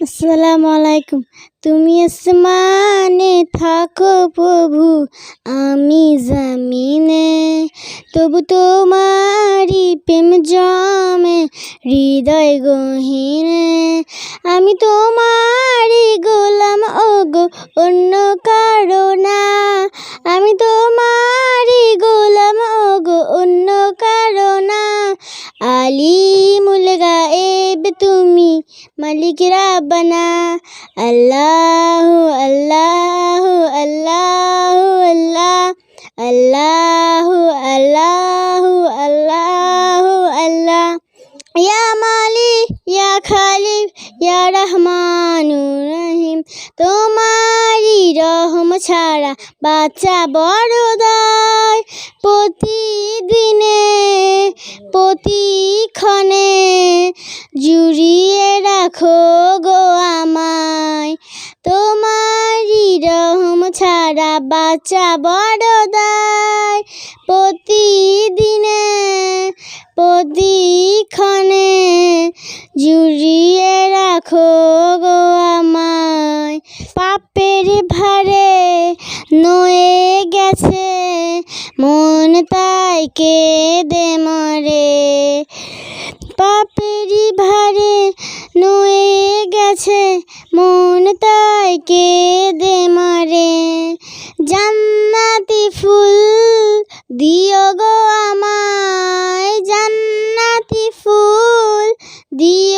আসসালামু আলাইকুম তুমি আসমানে থাকো প্রভু, আমি জামিনে। তবু তোমারি প্রেম জমে, হৃদয় গহীনে। আমি তোমারি গোলাম ও গো অন্য কারও না। আমি তোমারি গোলাম ও গো অন্য কারও না। আলিমুল গায়েব তুমি মালিক রাব্বানা। আল্লাহ আল্লাহ আল্লাহ আল্লাহ। আল্লাহ আল্লাহ আল্লাহ আল্লাহ। ইয়া মালিক, ইয়া খালিক ইয়া রহমানুর রহিম। তোমারই রহম ছাড়া বাচ্চা বড় দায়। প্রতিদিনে, প্রতিক্ষণে জুড়িয়ে রাখো গো আমায়। তোমারই রহম ছাড়া বাচ্চা বড় দায়। প্রতিদিনে, প্রতিক্ষণে জুড়িয়ে রাখো গো আমায়। পাপের ভারে নয়ে গেছে, মন তাই কেঁদে মরে। পাপেরই ভারে নয়ে গেছে, মন তাই কেঁদে মারে। জান্নাতি ফুল দিও গো আমায়, জান্নাতি ফুল দিও